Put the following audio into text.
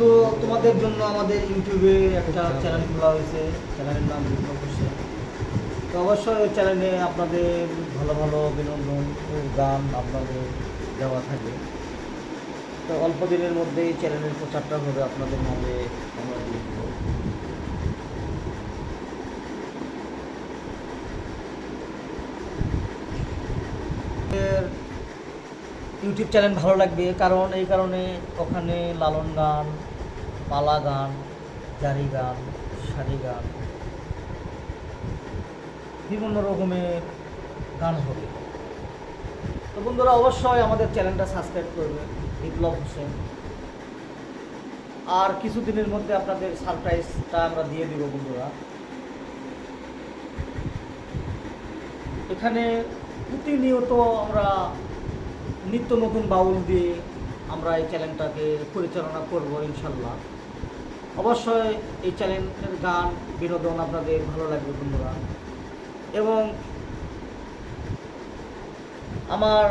বন্ধু তোমাদের জন্য আমাদের ইউটিউবে একটা চ্যানেল খোলা হয়েছে। চ্যানেলের নাম হোসেন তো অবশ্যই ওই চ্যানেলে আপনাদের ভালো ভালো বিনোদন গান আপনাদের দেওয়া থাকে। তো অল্প দিনের মধ্যেই চ্যানেলের প্রচারটা হবে আপনাদের মাঝে আমরা দিয়ে ইউটিউব চ্যানেল ভালো লাগবে। কারণ এই কারণে ওখানে লালন গান পালা গান, জারি গান সারি গান, বিভিন্ন রকমের গান হবে। তো বন্ধুরা অবশ্যই আমাদের চ্যানেলটা সাবস্ক্রাইব করবে বিপ্লব হোসেন। আর কিছুদিনের মধ্যে আপনাদের সারপ্রাইজটা আমরা দিয়ে দিব বন্ধুরা। এখানে প্রতিনিয়ত আমরা নিত্য নতুন বাউল দিয়ে আমরা এই চ্যানেলটাকে পরিচালনা করব ইনশাল্লাহ। অবশ্যই এই চ্যানেলের গান, বিনোদন আপনাদের ভালো লাগবে বন্ধুরা। এবং আমার